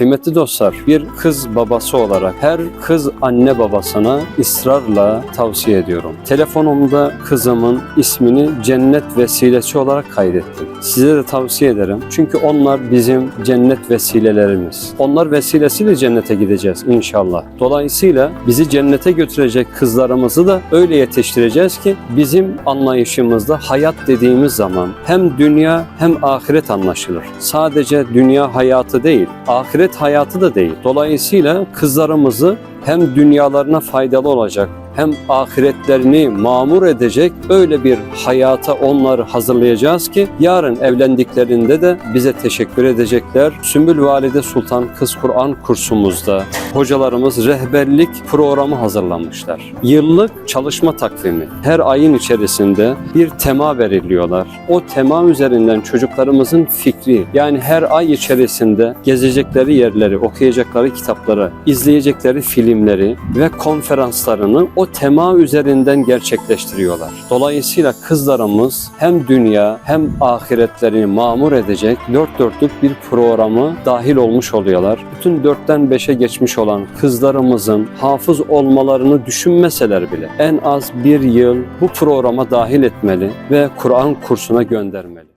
Kıymetli dostlar, bir kız babası olarak her kız anne babasına ısrarla tavsiye ediyorum. Telefonumda kızımın ismini cennet vesilesi olarak kaydettim. Size de tavsiye ederim. Çünkü onlar bizim cennet vesilelerimiz. Onlar vesilesiyle cennete gideceğiz inşallah. Dolayısıyla bizi cennete götürecek kızlarımızı da öyle yetiştireceğiz ki bizim anlayışımızda hayat dediğimiz zaman hem dünya hem ahiret anlaşılır. Sadece dünya hayatı değil, ahiret hayatı da değil. Dolayısıyla kızlarımızı hem dünyalarına faydalı olacak hem ahiretlerini mamur edecek öyle bir hayata onları hazırlayacağız ki yarın evlendiklerinde de bize teşekkür edecekler. Sümbül Valide Sultan Kız Kur'an kursumuzda hocalarımız rehberlik programı hazırlamışlar. Yıllık çalışma takvimi. Her ayın içerisinde bir tema veriliyorlar. O tema üzerinden çocuklarımızın fikri yani her ay içerisinde gezecekleri yerleri, okuyacakları kitapları, izleyecekleri filmleri ve konferanslarını o tema üzerinden gerçekleştiriyorlar. Dolayısıyla kızlarımız hem dünya hem ahiretlerini mamur edecek dört dörtlük bir programı dahil olmuş oluyorlar. Bütün dörtten beşe geçmiş olan kızlarımızın hafız olmalarını düşünmeseler bile en az bir yıl bu programa dahil etmeli ve Kur'an kursuna göndermeli.